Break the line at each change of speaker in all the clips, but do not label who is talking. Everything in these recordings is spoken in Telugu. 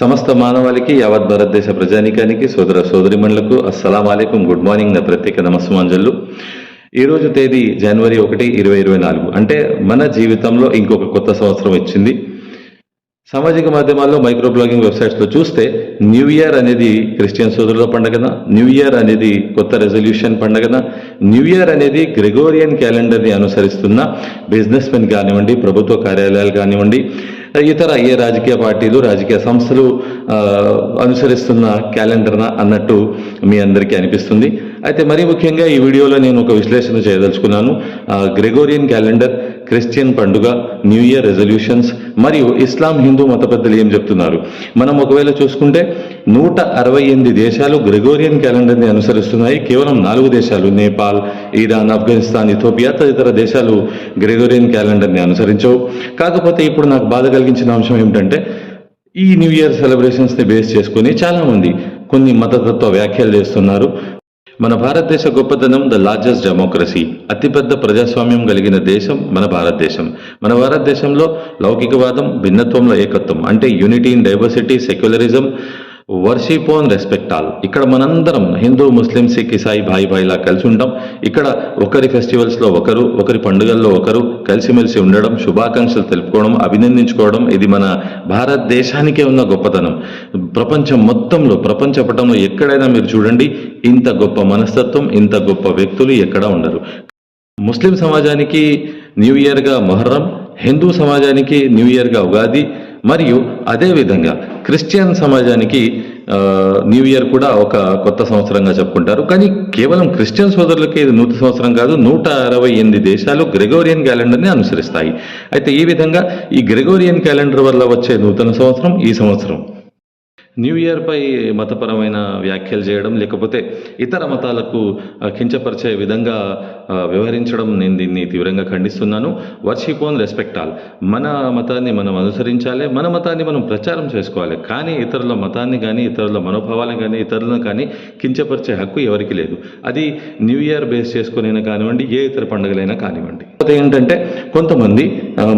సమస్త మానవాళికి యావత్ భారతదేశ ప్రజానీకానికి సోదర సోదరిమణులకు అస్సలం అలైకుం. గుడ్ మార్నింగ్ నా ప్రత్యేక నమస్సుమాంజల్లు ఈ రోజు తేదీ జనవరి ఒకటి ఇరవై ఇరవై నాలుగు. అంటే మన జీవితంలో ఇంకొక కొత్త సంవత్సరం వచ్చింది. సామాజిక మాధ్యమాల్లో మైక్రో బ్లాగింగ్ వెబ్సైట్స్లో చూస్తే న్యూ ఇయర్ అనేది క్రిస్టియన్ సోదరుల పండగన న్యూ ఇయర్ అనేది కొత్త రెజల్యూషన్ పండగన న్యూ ఇయర్ అనేది గ్రెగోరియన్ క్యాలెండర్ని అనుసరిస్తున్న బిజినెస్ మెన్ కానివ్వండి ప్రభుత్వ కార్యాలయాలు కానివ్వండి ఇతర ఏ రాజకీయ పార్టీలు రాజకీయ సంస్థలు అనుసరిస్తున్న క్యాలెండర్న అన్నట్టు మీ అందరికీ అనిపిస్తుంది. అయితే మరీ ముఖ్యంగా ఈ వీడియోలో నేను ఒక విశ్లేషణ చేయదలుచుకున్నాను. గ్రెగోరియన్ క్యాలెండర్ క్రిస్టియన్ పండుగ న్యూ ఇయర్ రెజల్యూషన్స్ మరియు ఇస్లాం హిందూ మత పెద్దలు ఏం చెప్తున్నారు. మనం ఒకవేళ చూసుకుంటే నూట అరవై ఎనిమిది దేశాలు గ్రెగోరియన్ క్యాలెండర్ని అనుసరిస్తున్నాయి. కేవలం నాలుగు దేశాలు నేపాల్ ఇరాన్ ఆఫ్ఘనిస్తాన్ ఇథోపియా తదితర దేశాలు గ్రెగోరియన్ క్యాలెండర్ని అనుసరించవు. కాకపోతే ఇప్పుడు నాకు బాధ కలిగించిన అంశం ఏమిటంటే ఈ న్యూ ఇయర్ సెలబ్రేషన్స్ని బేస్ చేసుకుని చాలామంది కొన్ని మతతత్వ వ్యాఖ్యలు చేస్తున్నారు. మన భారతదేశ గొప్పతనం ద లార్జెస్ట్ డెమోక్రసీ అతిపెద్ద ప్రజాస్వామ్యం కలిగిన దేశం మన భారతదేశం. మన భారతదేశంలో లౌకికవాదం భిన్నత్వంలో ఏకత్వం అంటే unity in diversity secularism worship own respect all ఇక్కడ మనందరం హిందూ ముస్లిం సిక్ ఇసాయి భాయి భాయిలా కలిసి ఉంటాం. ఇక్కడ ఒకరి ఫెస్టివల్స్లో ఒకరు ఒకరి పండుగల్లో ఒకరు కలిసిమెలిసి ఉండడం శుభాకాంక్షలు తెలుపుకోవడం అభినందించుకోవడం ఇది మన భారతదేశానికే ఉన్న గొప్పతనం. ప్రపంచం మొత్తంలో ప్రపంచ పటంలో ఎక్కడైనా మీరు చూడండి ఇంత గొప్ప మనస్తత్వం ఇంత గొప్ప వ్యక్తులు ఎక్కడా ఉండరు. ముస్లిం సమాజానికి న్యూ ఇయర్గా మొహర్రం హిందూ సమాజానికి న్యూ ఇయర్గా ఉగాది మరియు అదేవిధంగా క్రిస్టియన్ సమాజానికి న్యూ ఇయర్ కూడా ఒక కొత్త సంవత్సరంగా చెప్పుకుంటారు. కానీ కేవలం క్రిస్టియన్ సోదరులకి ఇది నూతన సంవత్సరం కాదు నూట అరవై ఎనిమిది దేశాలు గ్రెగోరియన్ క్యాలెండర్ని అనుసరిస్తాయి. అయితే ఈ విధంగా ఈ గ్రెగోరియన్ క్యాలెండర్ వల్ల వచ్చే నూతన సంవత్సరం ఈ సంవత్సరం. న్యూ ఇయర్పై మతపరమైన వ్యాఖ్యలు చేయడం లేకపోతే ఇతర మతాలకు కించపరిచే విధంగా వ్యవహరించడం నేను దీన్ని తీవ్రంగా ఖండిస్తున్నాను. Worship own respect all. మన మతాన్ని మనం అనుసరించాలి మన మతాన్ని మనం ప్రచారం చేసుకోవాలి. కానీ ఇతరుల మతాన్ని కానీ ఇతరుల మనోభావాలను కానీ ఇతరులను కానీ కించపరిచే హక్కు ఎవరికి లేదు. అది న్యూ ఇయర్ బేస్ చేసుకునైనా కానివ్వండి ఏ ఇతర పండుగలైనా కానివ్వండి. ఏంటంటే కొంతమంది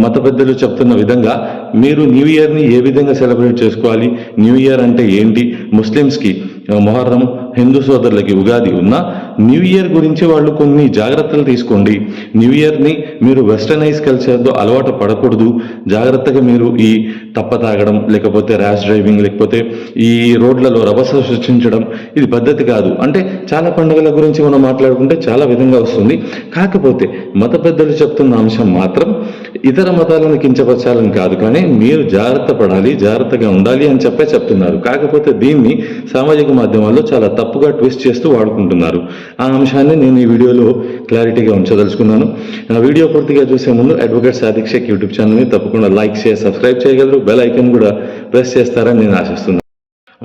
మత పెద్దలు చెప్తున్న విధంగా మీరు న్యూ ఇయర్ని ఏ విధంగా సెలబ్రేట్ చేసుకోవాలి? న్యూ ఇయర్ అంటే ఏంటి? ముస్లిమ్స్కి మొహర్రం హిందూ సోదరులకి ఉగాది ఉన్న న్యూ ఇయర్ గురించి వాళ్ళు కొన్ని జాగ్రత్తలు తీసుకోండి. న్యూ ఇయర్ని మీరు వెస్టర్నైజ్ కల్చర్తో అలవాటు పడకూడదు. జాగ్రత్తగా మీరు ఈ తప్ప తాగడం లేకపోతే ర్యాష్ డ్రైవింగ్ లేకపోతే ఈ రోడ్లలో రభస సృష్టించడం ఇది పద్ధతి కాదు. అంటే చాలా పండుగల గురించి మనం మాట్లాడుకుంటే చాలా విధంగా వస్తుంది. కాకపోతే మత పెద్దలు చెప్తున్న అంశం మాత్రం ఇతర మతాలను కించపరచాలని కాదు కానీ మీరు జాగ్రత్త పడాలి జాగ్రత్తగా ఉండాలి అని చెప్పే చెప్తున్నారు. కాకపోతే దీన్ని సామాజిక మాధ్యమాల్లో చాలా తప్పుగా ట్విస్ట్ చేస్తూ వాడుకుంటున్నారు. ఆ అంశాన్ని నేను ఈ వీడియోలో క్లారిటీగా ఉంచదలుచుకున్నాను. ఆ వీడియో పూర్తిగా చూసే ముందు అడ్వకేట్ సాధిక్షేక్ యూట్యూబ్ ఛానల్ని తప్పకుండా లైక్ చేసి సబ్స్క్రైబ్ చేయగలరు. బెల్ ఐకన్ కూడా ప్రెస్ చేస్తారని నేను ఆశిస్తున్నాను.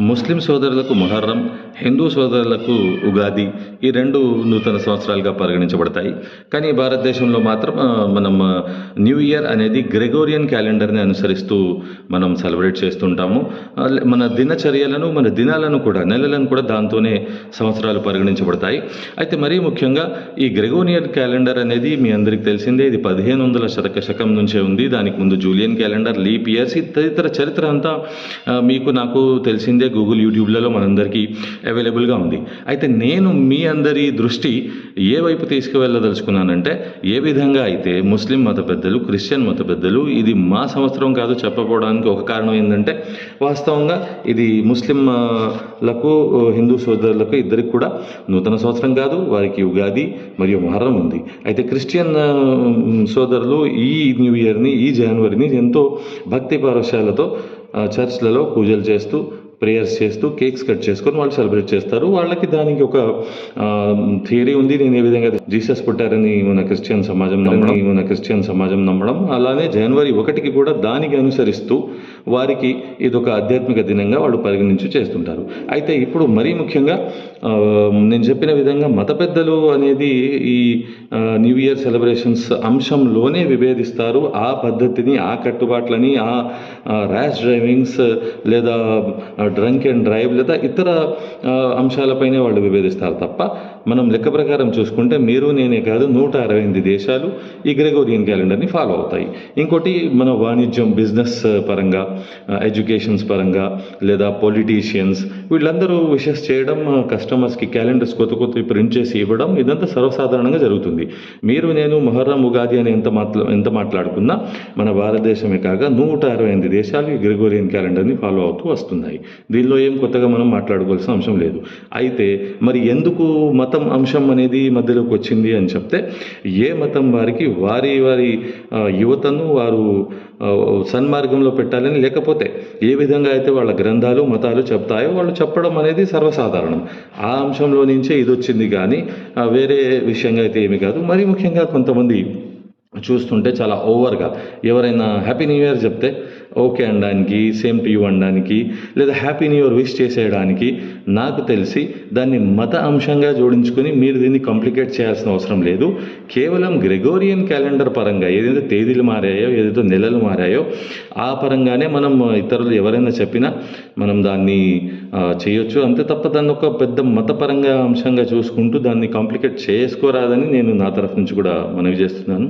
ముస్లిం సోదరులకు మొహర్రం హిందూ సోదరులకు ఉగాది ఈ రెండు నూతన సంవత్సరాలుగా పరిగణించబడతాయి. కానీ భారతదేశంలో మాత్రం మనం న్యూ ఇయర్ అనేది గ్రెగోరియన్ క్యాలెండర్ని అనుసరిస్తూ మనం సెలబ్రేట్ చేస్తుంటాము. మన దినచర్యలను మన దినాలను కూడా నెలలను కూడా దాంతోనే సంవత్సరాలు పరిగణించబడతాయి. అయితే మరీ ముఖ్యంగా ఈ గ్రెగోరియన్ క్యాలెండర్ అనేది మీ అందరికీ తెలిసిందే ఇది పదిహేను వందల శతక శకం నుంచే ఉంది. దానికి ముందు జూలియన్ క్యాలెండర్ లీప్ ఇయర్స్ ఈ తదితర చరిత్ర అంతా మీకు నాకు తెలిసిందే గూగుల్ యూట్యూబ్లలో మనందరికీ అవైలబుల్గా ఉంది. అయితే నేను మీ అందరి దృష్టి ఏ వైపు తీసుకువెళ్ళదలుచుకున్నానంటే ఏ విధంగా అయితే ముస్లిం మత పెద్దలు క్రిస్టియన్ మత పెద్దలు ఇది మా సంవత్సరం కాదు చెప్పకపోవడానికి ఒక కారణం ఏంటంటే వాస్తవంగా ఇది ముస్లింలకు హిందూ సోదరులకు ఇద్దరికి కూడా నూతన సంవత్సరం కాదు వారికి ఉగాది మరియు మొహర్రం ఉంది. అయితే క్రిస్టియన్ సోదరులు ఈ న్యూ ఇయర్ని ఈ జనవరిని ఎంతో భక్తి పారవశాలతో చర్చ్లలో పూజలు చేస్తూ ప్రేయర్స్ చేస్తూ కేక్స్ కట్ చేసుకొని వాళ్ళు సెలబ్రేట్ చేస్తారు. వాళ్ళకి దానికి ఒక థియరీ ఉంది. నేను ఏ విధంగా జీసస్ పుట్టారని మన క్రిస్టియన్ సమాజం నమ్మడం మన క్రిస్టియన్ సమాజం నమ్మడం. అలానే జనవరి ఒకటికి కూడా దానికి అనుసరిస్తూ వారికి ఇది ఒక ఆధ్యాత్మిక దినంగా వాళ్ళు పరిగణించి చేస్తుంటారు. అయితే ఇప్పుడు మరీ ముఖ్యంగా నేను చెప్పిన విధంగా మత పెద్దలు అనేది ఈ న్యూ ఇయర్ సెలబ్రేషన్స్ అంశంలోనే విభేదిస్తారు. ఆ పద్ధతిని ఆ కట్టుబాట్లని ఆ ర్యాష్ డ్రైవింగ్స్ లేదా డ్రంక్ అండ్ డ్రైవ్ లేదా ఇతర అంశాలపైనే వాళ్ళు విభేదిస్తారు తప్ప మనం లెక్క ప్రకారం చూసుకుంటే మీరు నేనే కాదు నూట అరవై ఎనిమిది దేశాలు ఈ గ్రెగోరియన్ క్యాలెండర్ని ఫాలో అవుతాయి. ఇంకోటి మన వాణిజ్యం బిజినెస్ పరంగా ఎడ్యుకేషన్స్ పరంగా లేదా పొలిటీషియన్స్ వీళ్ళందరూ విషెస్ చేయడం కస్టమర్స్కి క్యాలెండర్స్ కొత్త కొత్త ప్రింట్ చేసి ఇవ్వడం ఇదంతా సర్వసాధారణంగా జరుగుతుంది. మీరు నేను మొహర్రం ఉగాది అని ఎంత మాట్లా ఎంత మాట్లాడుకున్నా మన భారతదేశమే కాక నూట అరవై ఎనిమిది దేశాలు ఈ గ్రెగోరియన్ క్యాలెండర్ని ఫాలో అవుతూ వస్తున్నాయి. దీనిలో ఏం కొత్తగా మనం మాట్లాడుకోవాల్సిన అంశం లేదు. అయితే మరి ఎందుకు మత మతం అంశం అనేది మధ్యలోకి వచ్చింది అని చెప్తే ఏ మతం వారికి వారి వారి యువతను వారు సన్మార్గంలో పెట్టాలని లేకపోతే ఏ విధంగా అయితే వాళ్ళ గ్రంథాలు మతాలు చెప్తాయో వాళ్ళు చెప్పడం అనేది సర్వసాధారణం. ఆ అంశంలో నుంచే ఇది వచ్చింది కానీ వేరే విషయంగా అయితే ఏమి కాదు. మరి ముఖ్యంగా కొంతమంది చూస్తుంటే చాలా ఓవర్గా ఎవరైనా హ్యాపీ న్యూ ఇయర్ చెప్తే ఓకే అనడానికి సేమ్ టు యూ అనడానికి లేదా హ్యాపీ న్యూ ఇయర్ విష్ చేసేయడానికి నాకు తెలిసి దాన్ని మత అంశంగా జోడించుకొని మీరు దీన్ని కాంప్లికేట్ చేయాల్సిన అవసరం లేదు. కేవలం గ్రెగోరియన్ క్యాలెండర్ పరంగా ఏదైతే తేదీలు మారాయో ఏదైతే నెలలు మారాయో ఆ పరంగానే మనం ఇతరులు ఎవరైనా చెప్పినా మనం దాన్ని చేయొచ్చు. అంతే తప్ప దాన్ని ఒక పెద్ద మతపరంగా అంశంగా చూసుకుంటూ దాన్ని కాంప్లికేట్ చేసుకోరాదని నేను నా తరఫు నుంచి కూడా మనవి చేస్తున్నాను.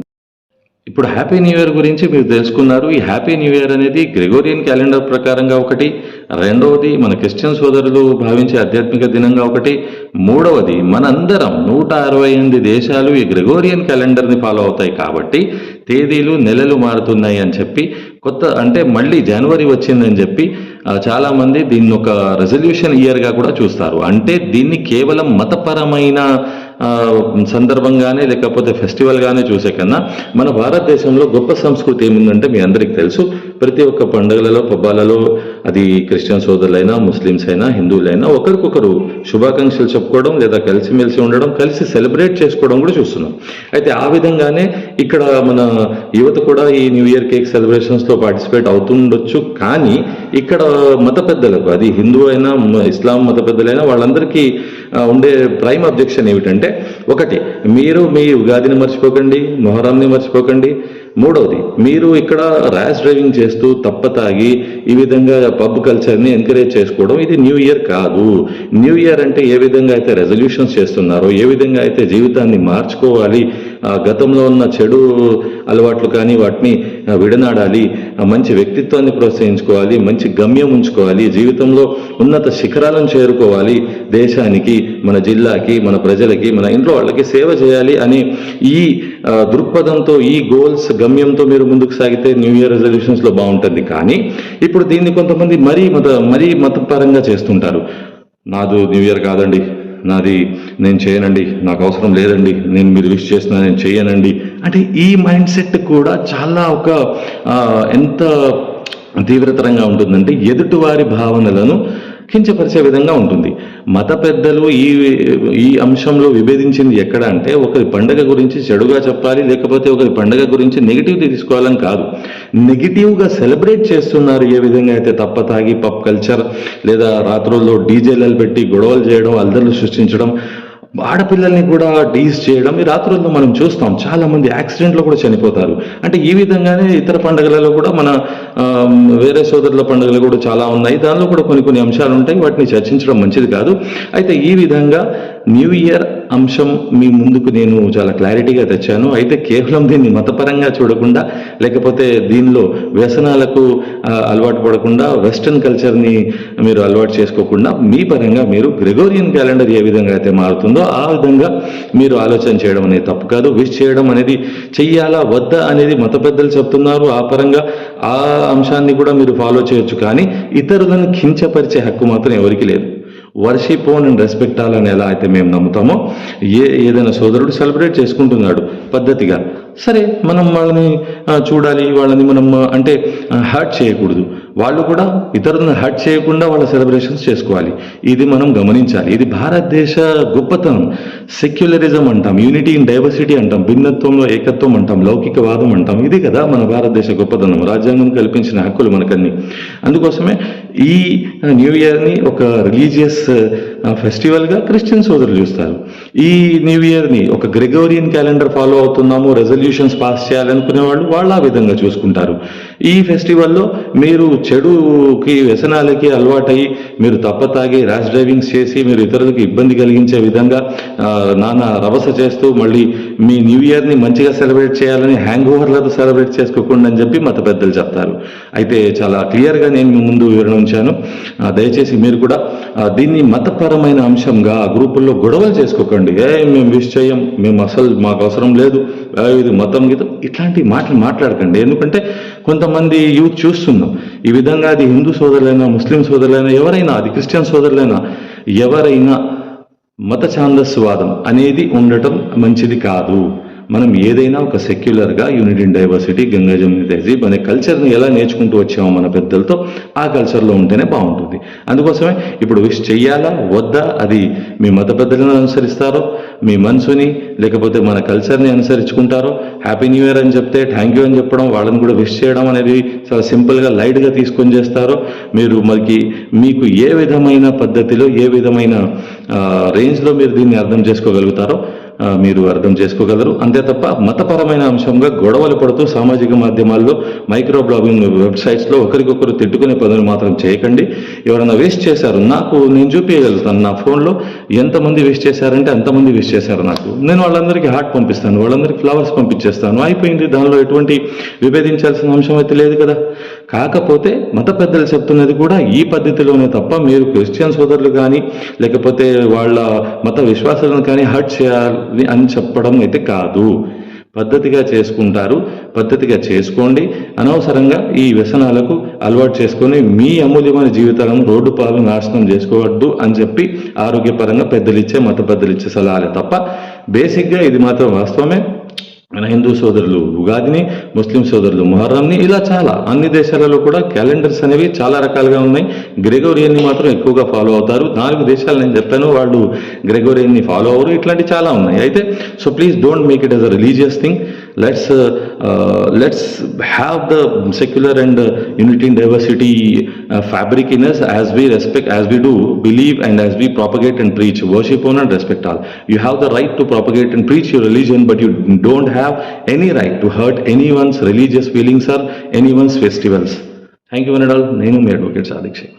ఇప్పుడు హ్యాపీ న్యూ ఇయర్ గురించి మీరు తెలుసుకున్నారు. ఈ హ్యాపీ న్యూ ఇయర్ అనేది గ్రెగోరియన్ క్యాలెండర్ ప్రకారంగా ఒకటి రెండవది మన క్రిస్టియన్ సోదరులు భావించే ఆధ్యాత్మిక దినంగా ఒకటి మూడవది మనందరం నూట అరవై ఎనిమిది దేశాలు ఈ గ్రెగోరియన్ క్యాలెండర్ని ఫాలో అవుతాయి కాబట్టి తేదీలు నెలలు మారుతున్నాయి అని చెప్పి కొత్త అంటే మళ్ళీ జనవరి వచ్చిందని చెప్పి చాలామంది దీన్ని ఒక రెజల్యూషన్ ఇయర్గా కూడా చూస్తారు. అంటే దీన్ని కేవలం మతపరమైన సందర్భంగానే లేకపోతే ఫెస్టివల్గానే చూసే కన్నా మన భారతదేశంలో గొప్ప సంస్కృతి ఏముందంటే మీ అందరికీ తెలుసు. ప్రతి ఒక్క పండుగలలో పబ్బాలలో అది క్రిస్టియన్ సోదరులైనా ముస్లిమ్స్ అయినా హిందువులైనా ఒకరికొకరు శుభాకాంక్షలు చెప్పుకోవడం లేదా కలిసిమెలిసి ఉండడం కలిసి సెలబ్రేట్ చేసుకోవడం కూడా చూస్తున్నాం. అయితే ఆ విధంగానే ఇక్కడ మన యువత కూడా ఈ న్యూ ఇయర్ కేక్ సెలబ్రేషన్స్లో పార్టిసిపేట్ అవుతుండొచ్చు. కానీ ఇక్కడ మత పెద్దలకు అది హిందూ అయినా ఇస్లాం మత పెద్దలైనా వాళ్ళందరికీ ఉండే ప్రైమ్ అబ్జెక్షన్ ఏమిటంటే ఒకటి మీరు మీ ఉగాదిని మర్చిపోకండి మొహరంని మర్చిపోకండి. మూడవది మీరు ఇక్కడ ర్యాష్ డ్రైవింగ్ చేస్తూ తప్ప తాగి ఈ విధంగా పబ్ కల్చర్ని ఎంకరేజ్ చేసుకోవడం ఇది న్యూ ఇయర్ కాదు. న్యూ ఇయర్ అంటే ఏ విధంగా అయితే రెజల్యూషన్స్ చేస్తున్నారో ఏ విధంగా అయితే జీవితాన్ని మార్చుకోవాలి ఆ గతంలో ఉన్న చెడు అలవాట్లు కానీ వాటిని విడనాడాలి మంచి వ్యక్తిత్వాన్ని ప్రోత్సహించుకోవాలి మంచి గమ్యం ఉంచుకోవాలి జీవితంలో ఉన్నత శిఖరాలను చేరుకోవాలి దేశానికి మన జిల్లాకి మన ప్రజలకి మన ఇంట్లో వాళ్ళకి సేవ చేయాలి అని ఈ దృక్పథంతో ఈ గోల్స్ గమ్యంతో మీరు ముందుకు సాగితే న్యూ ఇయర్ రెజల్యూషన్స్లో బాగుంటుంది. కానీ ఇప్పుడు దీన్ని కొంతమంది మరీ మత మరీ మతపరంగా చేస్తుంటారు. నాదు న్యూ ఇయర్ కాదండి. నాది నేను చేయనండి నాకు అవసరం లేదండి నేను మీరు విష్ చేసినా నేను చేయనండి. అంటే ఈ మైండ్ సెట్ కూడా చాలా ఒక ఆ, ఎంత తీవ్రతరంగా ఉంటుందంటే ఎదుటివారి భావనలను కించపరిచే విధంగా ఉంటుంది. మత పెద్దలు ఈ ఈ అంశంలో విభేదించింది ఎక్కడ అంటే ఒకరి పండగ గురించి చెడుగా చెప్పాలి లేకపోతే ఒకరి పండగ గురించి నెగిటివ్ తీసుకోవాలని కాదు. నెగిటివ్గా సెలబ్రేట్ చేస్తున్నారు ఏ విధంగా అయితే తప్ప తాగి కల్చర్ లేదా రాత్రుల్లో డీజేలు పెట్టి గొడవలు చేయడం అల్లర్లు సృష్టించడం ఆడపిల్లల్ని కూడా డీజ్ చేయడం ఈ రాత్రుల్లో మనం చూస్తాం. చాలా మంది యాక్సిడెంట్లో కూడా చనిపోతారు. అంటే ఈ విధంగానే ఇతర పండుగలలో కూడా మన వేరే సోదరుల పండుగలు కూడా చాలా ఉన్నాయి. దానిలో కూడా కొన్ని కొన్ని అంశాలు ఉంటాయి వాటిని చర్చించడం మంచిది కాదు. అయితే ఈ విధంగా న్యూ ఇయర్ అంశం మీ ముందుకు నేను చాలా క్లారిటీగా తెచ్చాను. అయితే కేవలం దీన్ని మతపరంగా చూడకుండా లేకపోతే దీనిలో వ్యసనాలకు అలవాటు పడకుండా వెస్ట్రన్ కల్చర్ని మీరు అలవాటు చేసుకోకుండా మీ పరంగా మీరు గ్రెగోరియన్ క్యాలెండర్ ఏ విధంగా అయితే మారుతుందో ఆ విధంగా మీరు ఆలోచన చేయడం అనేది తప్పు కాదు. విష్ చేయడం అనేది చెయ్యాలా వద్దా అనేది మత పెద్దలు చెప్తున్నారు. ఆ పరంగా ఆ అంశాన్ని కూడా మీరు ఫాలో చేయొచ్చు. కానీ ఇతరులను కించపరిచే హక్కు మాత్రం ఎవరికి లేదు. వర్షిప్ ఓన్ అండ్ రెస్పెక్ట్ అని ఎలా అయితే మేము నమ్ముతామో ఏ ఏదైనా సోదరుడు సెలబ్రేట్ చేసుకుంటున్నాడు పద్ధతిగా. సరే మనం వాళ్ళని చూడాలి వాళ్ళని మనం అంటే హర్ట్ చేయకూడదు. వాళ్ళు కూడా ఇతరులను హర్ట్ చేయకుండా వాళ్ళ సెలబ్రేషన్స్ చేసుకోవాలి. ఇది మనం గమనించాలి. ఇది భారతదేశ గొప్పతనం. సెక్యులరిజం అంటాం యూనిటీ ఇన్ డైవర్సిటీ అంటాం భిన్నత్వంలో ఏకత్వం అంటాం లౌకికవాదం అంటాం. ఇది కదా మన భారతదేశ గొప్పతనం. రాజ్యాంగం కల్పించిన హక్కులు మనకన్నీ. అందుకోసమే ఈ న్యూ ఇయర్ని ఒక రిలీజియస్ ఫెస్టివల్గా క్రిస్టియన్ సోదరులు చూస్తారు. ఈ న్యూ ఇయర్ని ఒక గ్రెగోరియన్ క్యాలెండర్ ఫాలో అవుతున్నాము రెజల్యూషన్స్ పాస్ చేయాలనుకునే వాళ్ళు వాళ్ళు ఆ విధంగా చూసుకుంటారు. ఈ ఫెస్టివల్లో మీరు చెడుకి వ్యసనాలకి అలవాటై మీరు తప్పతాగి ర్యాష్ డ్రైవింగ్స్ చేసి మీరు ఇతరులకు ఇబ్బంది కలిగించే విధంగా నాన్న నానా రభస చేస్తూ మళ్ళీ మీ న్యూ ఇయర్ని మంచిగా సెలబ్రేట్ చేయాలని హ్యాంగ్ ఓవర్లతో సెలబ్రేట్ చేసుకోకుండా అని చెప్పి మత పెద్దలు చెప్తారు. అయితే చాలా క్లియర్గా నేను మీ ముందు వివరణ ఉంచాను. దయచేసి మీరు కూడా దీన్ని మతపరమైన అంశంగా ఆ గ్రూపుల్లో గొడవలు చేసుకోకండి. ఏ మేము విష్ చేయం మేము అసలు మాకు అవసరం లేదు. ఇది మతం గీతం ఇట్లాంటి మాటలు మాట్లాడకండి. ఎందుకంటే కొంతమంది యూత్ చూస్తున్నాం. ఈ విధంగా అది హిందూ సోదరులైనా ముస్లిం సోదరులైనా ఎవరైనా అది క్రిస్టియన్ సోదరులైనా ఎవరైనా మత ఛాందస్వాదం అనేది ఉండటం మంచిది కాదు. మనం ఏదైనా ఒక సెక్యులర్గా unit in diversity Ganga Jamuni tehzeeb అనే కల్చర్ని ఎలా నేర్చుకుంటూ వచ్చామో మన పెద్దలతో ఆ కల్చర్లో ఉంటేనే బాగుంటుంది. అందుకోసమే ఇప్పుడు విష్ చెయ్యాలా? వద్దా? అది మీ మత పెద్దలను అనుసరిస్తారో? మీ మనసుని లేకపోతే మన కల్చర్ని అనుసరించుకుంటారో? హ్యాపీ న్యూ ఇయర్ అని చెప్తే థ్యాంక్ యూ అని చెప్పడం వాళ్ళని కూడా విష్ చేయడం అనేది చాలా సింపుల్గా లైట్గా తీసుకొని చేస్తారో? మీరు మనకి మీకు ఏ విధమైన పద్ధతిలో ఏ విధమైన రేంజ్లో మీరు దీన్ని అర్థం చేసుకోగలుగుతారో? మీరు అర్థం చేసుకోగలరు. అంతే తప్ప మతపరమైన అంశంగా గొడవలు పడుతూ సామాజిక మాధ్యమాల్లో మైక్రో బ్లాగింగ్ వెబ్సైట్స్లో ఒకరికొకరు తిట్టుకునే పనులు మాత్రం చేయకండి. ఎవరైనా వేస్ట్ చేశారు నాకు నేను చూపించగలుగుతాను నా ఫోన్లో ఎంతమంది వేస్ట్ చేశారంటే అంతమంది వేస్ట్ చేశారు నాకు. నేను వాళ్ళందరికీ హార్ట్ పంపిస్తాను వాళ్ళందరికీ ఫ్లవర్స్ పంపించేస్తాను. అయిపోయింది దానిలో ఎటువంటి విభేదించాల్సిన అంశం అయితే లేదు కదా. కాకపోతే మత పెద్దలు చెప్తున్నది కూడా ఈ పద్ధతిలోనే తప్ప మీరు క్రిస్టియన్ సోదరులు కానీ లేకపోతే వాళ్ళ మత విశ్వాసాలను కానీ హర్ట్ చేయాలి అని చెప్పడం అయితే కాదు. పద్ధతిగా చేసుకుంటారు. పద్ధతిగా చేసుకోండి. అనవసరంగా ఈ వ్యసనాలకు అలవాటు చేసుకొని మీ అమూల్యమైన జీవితాలను రోడ్డు పాలు నాశనం చేసుకోవద్దు అని చెప్పి ఆరోగ్యపరంగా పెద్దలు ఇచ్చే మత పెద్దలు ఇచ్చే సలహాలే తప్ప బేసిక్గా ఇది మాత్రం వాస్తవమే. మన హిందూ సోదరులు ఉగాదిని ముస్లిం సోదరులు మొహర్రంని ఇలా చాలా అన్ని దేశాలలో కూడా క్యాలెండర్స్ అనేవి చాలా రకాలుగా ఉన్నాయి. గ్రెగోరియన్ని మాత్రం ఎక్కువగా ఫాలో అవుతారు. నాలుగు దేశాలు నేను చెప్పాను వాళ్ళు గ్రెగోరియన్ని ఫాలో అవరు ఇట్లాంటి చాలా ఉన్నాయి. అయితే so please don't make it as a religious thing let's let's have the secular and unity and diversity fabric in us as we respect as we do believe and as we propagate and preach worship on and respect all you have the right to propagate and preach your religion but you don't have any right to hurt anyone's religious feelings or anyone's festivals thank you one and all నేను మీ అడ్వకేట్ సాదిక్ షేక్